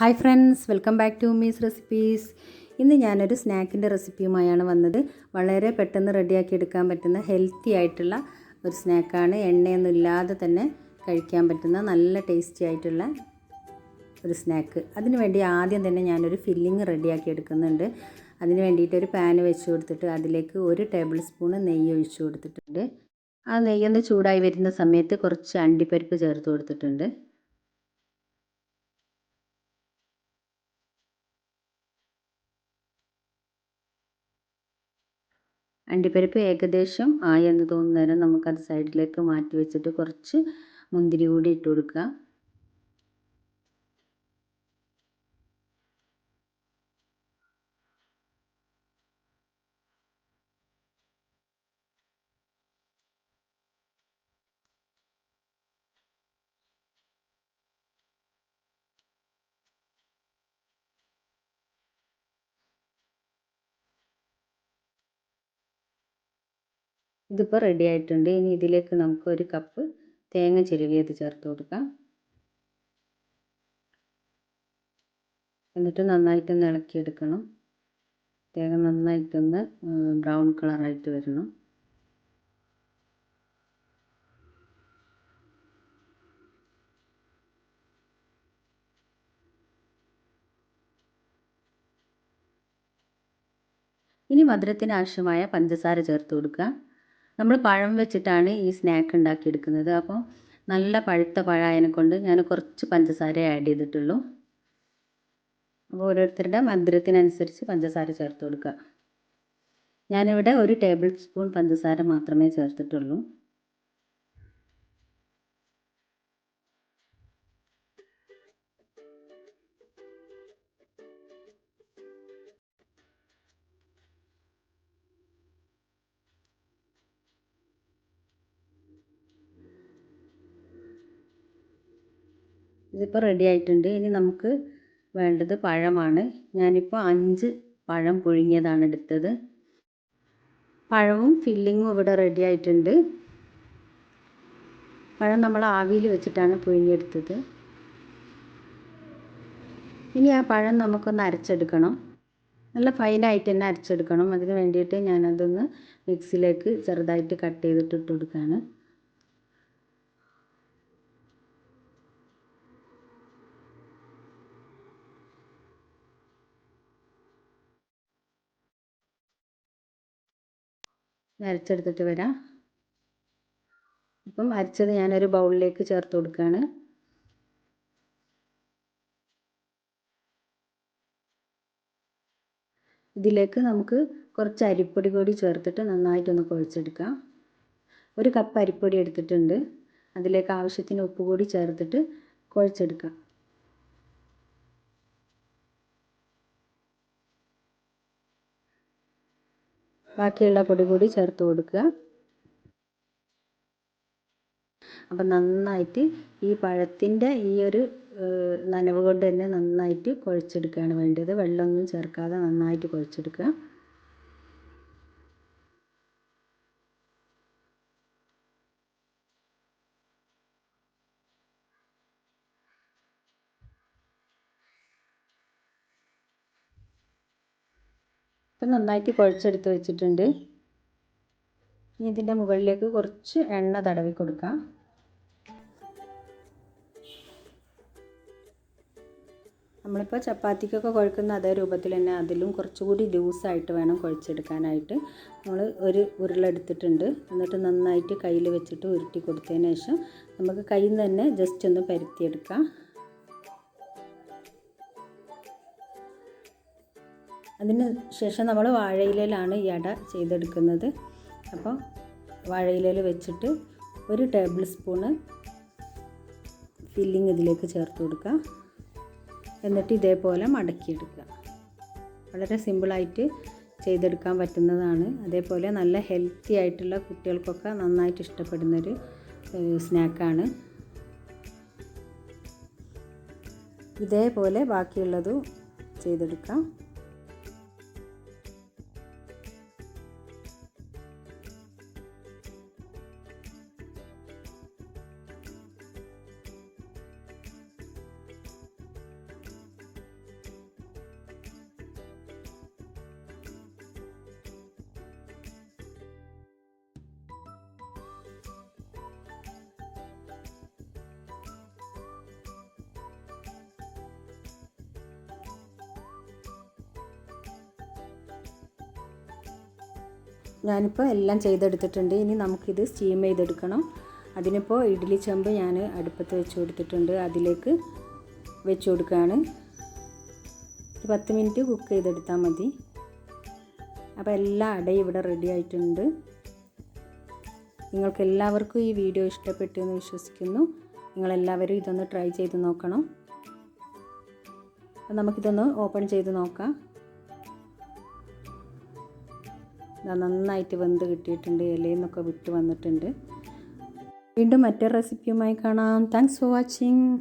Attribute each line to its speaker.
Speaker 1: Hi friends welcome back to മീസ് recipes. ഇന്ന് ഞാനൊരു സ്നാക്കിന്റെ റെസിപ്പിയുമായാണ് വന്നത്. വളരെ പെട്ടെന്ന് റെഡിയാക്കി എടുക്കാൻ പറ്റുന്ന ഹെൽത്തി ആയിട്ടുള്ള ഒരു സ്നാക്കാണ്. എണ്ണയൊന്നും ഇല്ലാതെ തന്നെ കഴിക്കാൻ പറ്റുന്ന നല്ല ടേസ്റ്റി ആയിട്ടുള്ള ഒരു സ്നാക്ക്. അതിന് വേണ്ടി ആദ്യം തന്നെ ഞാനൊരു ഫില്ലിങ് റെഡിയാക്കി എടുക്കുന്നുണ്ട്. അതിന് വേണ്ടിയിട്ട് ഒരു പാന് വെച്ച് കൊടുത്തിട്ട് അതിലേക്ക് ഒരു ടേബിൾ സ്പൂൺ നെയ്യ് ഒഴിച്ച് കൊടുത്തിട്ടുണ്ട്. ആ നെയ്യൊന്ന് ചൂടായി വരുന്ന സമയത്ത് കുറച്ച് അണ്ടിപ്പരിപ്പ് ചേർത്ത് കൊടുത്തിട്ടുണ്ട്. അണ്ടിപ്പരിപ്പ് ഏകദേശം ആയെന്ന് എന്ന് തോന്നുന്ന. നേരം നമുക്കത് സൈഡിലേക്ക് മാറ്റി വെച്ചിട്ട് കുറച്ച് മുന്തിരി കൂടി ഇട്ട് കൊടുക്കുക. ഇതിപ്പോൾ റെഡി ആയിട്ടുണ്ട്. ഇനി ഇതിലേക്ക് നമുക്ക് ഒരു കപ്പ് തേങ്ങ ചിരവിയത് ചേർത്ത് കൊടുക്കാം. എന്നിട്ട് നന്നായിട്ടൊന്ന് ഇളക്കിയെടുക്കണം. തേങ്ങ നന്നായിട്ടൊന്ന് ബ്രൗൺ കളറായിട്ട് വരണം. ഇനി മധുരത്തിന് ആവശ്യമായ പഞ്ചസാര ചേർത്ത് കൊടുക്കുക. നമ്മൾ പഴം വെച്ചിട്ടാണ് ഈ സ്നാക്ക് ഉണ്ടാക്കിയെടുക്കുന്നത്. അപ്പോൾ നല്ല പഴുത്ത പഴമായതിനെ കൊണ്ട് ഞാൻ കുറച്ച് പഞ്ചസാര ആഡ് ചെയ്തിട്ടുള്ളൂ. അപ്പോൾ ഓരോരുത്തരുടെ മധുരത്തിനനുസരിച്ച് പഞ്ചസാര ചേർത്ത് കൊടുക്കുക. ഞാനിവിടെ ഒരു ടേബിൾ സ്പൂൺ പഞ്ചസാര മാത്രമേ ചേർത്തിട്ടുള്ളൂ. ഇതിപ്പോൾ റെഡി ആയിട്ടുണ്ട്. ഇനി നമുക്ക് വേണ്ടത് പഴമാണ്. ഞാനിപ്പോൾ അഞ്ച് പഴം പുഴുങ്ങിയതാണ് എടുത്തത്. പഴവും ഫില്ലിങ്ങും ഇവിടെ റെഡി ആയിട്ടുണ്ട്. പഴം നമ്മൾ ആവിയിൽ വെച്ചിട്ടാണ് പുഴുങ്ങിയെടുത്തത്. ഇനി ആ പഴം നമുക്കൊന്ന് അരച്ചെടുക്കണം. നല്ല ഫൈനായിട്ട് തന്നെ അരച്ചെടുക്കണം. അതിന് വേണ്ടിയിട്ട് ഞാനതൊന്ന് മിക്സിയിലേക്ക് ചെറുതായിട്ട് കട്ട് ചെയ്തിട്ട് ഇട്ട് കൊടുക്കുകയാണ്. അരച്ചെടുത്തിട്ട് വരാം. ഇപ്പം അരച്ചത് ഞാനൊരു ബൗളിലേക്ക് ചേർത്ത് കൊടുക്കുകയാണ്. ഇതിലേക്ക് നമുക്ക് കുറച്ച് അരിപ്പൊടി കൂടി ചേർത്തിട്ട് നന്നായിട്ടൊന്ന് കുഴച്ചെടുക്കാം. ഒരു കപ്പ് അരിപ്പൊടി എടുത്തിട്ടുണ്ട്. അതിലേക്ക് ആവശ്യത്തിന് ഉപ്പ് കൂടി ചേർത്തിട്ട് കുഴച്ചെടുക്കാം. ബാക്കിയുള്ള പൊടി കൂടി ചേർത്ത് കൊടുക്കുക. അപ്പം നന്നായിട്ട് ഈ പഴത്തിന്റെ ഈ ഒരു നനവ് കൊണ്ട് തന്നെ നന്നായിട്ട് കുഴച്ചെടുക്കുകയാണ് വേണ്ടത്. വെള്ളമൊന്നും ചേർക്കാതെ നന്നായിട്ട് കുഴച്ചെടുക്കുക. ഇപ്പം നന്നായിട്ട് കുഴച്ചെടുത്ത് വെച്ചിട്ടുണ്ട്. ഇനി ഇതിന്റെ മുകളിലേക്ക് കുറച്ച് എണ്ണ തടവി കൊടുക്കാം. നമ്മളിപ്പോൾ ചപ്പാത്തിക്കൊക്കെ കുഴക്കുന്ന അതേ രൂപത്തിൽ തന്നെ അതിലും കുറച്ചുകൂടി ലൂസായിട്ട് വേണം കുഴച്ചെടുക്കാനായിട്ട്. നമ്മൾ ഒരു ഉരുളെടുത്തിട്ടുണ്ട് എന്നിട്ട് നന്നായിട്ട് കയ്യിൽ വെച്ചിട്ട് ഉരുട്ടി കൊടുത്തതിന് ശേഷം നമുക്ക് കയ്യിൽ നിന്ന് തന്നെ ജസ്റ്റ് ഒന്ന് പരത്തിയെടുക്കാം. അതിന് ശേഷം നമ്മൾ വാഴയിലയിലാണ് ഈ അട ചെയ്തെടുക്കുന്നത്. അപ്പോൾ വാഴയിലയിൽ വെച്ചിട്ട് ഒരു ടേബിൾ സ്പൂണ് ഫില്ലിങ് ഇതിലേക്ക് ചേർത്ത് കൊടുക്കുക. എന്നിട്ട് ഇതേപോലെ മടക്കിയെടുക്കുക. വളരെ സിമ്പിളായിട്ട് ചെയ്തെടുക്കാൻ പറ്റുന്നതാണ്. അതേപോലെ നല്ല ഹെൽത്തി ആയിട്ടുള്ള കുട്ടികൾക്കൊക്കെ നന്നായിട്ട് ഇഷ്ടപ്പെടുന്നൊരു സ്നാക്കാണ്. ഇതേപോലെ ബാക്കിയുള്ളതും ചെയ്തെടുക്കാം. ഞാനിപ്പോൾ എല്ലാം ചെയ്തെടുത്തിട്ടുണ്ട്. ഇനി നമുക്കിത് സ്റ്റീം ചെയ്തെടുക്കണം. അതിനിപ്പോൾ ഇഡ്ഡലി ചെമ്പ് ഞാൻ അടുപ്പത്ത് വെച്ച് കൊടുത്തിട്ടുണ്ട്. അതിലേക്ക് വെച്ച് കൊടുക്കുകയാണ്. പത്ത് മിനിറ്റ് കുക്ക് ചെയ്തെടുത്താൽ മതി. അപ്പോൾ എല്ലാ അടയും ഇവിടെ റെഡി ആയിട്ടുണ്ട്. നിങ്ങൾക്ക് എല്ലാവർക്കും ഈ വീഡിയോ ഇഷ്ടപ്പെട്ടു എന്ന് വിശ്വസിക്കുന്നു. നിങ്ങളെല്ലാവരും ഇതൊന്ന് ട്രൈ ചെയ്ത് നോക്കണം. നമുക്കിതൊന്ന് ഓപ്പൺ ചെയ്ത് നോക്കാം. നന്നായിട്ട് വെന്ത് കിട്ടിയിട്ടുണ്ട് ഇലയിൽ നിന്നൊക്കെ വിട്ട് വന്നിട്ടുണ്ട്. വീണ്ടും മറ്റൊരു റെസിപ്പിയുമായി കാണാം. Thanks for watching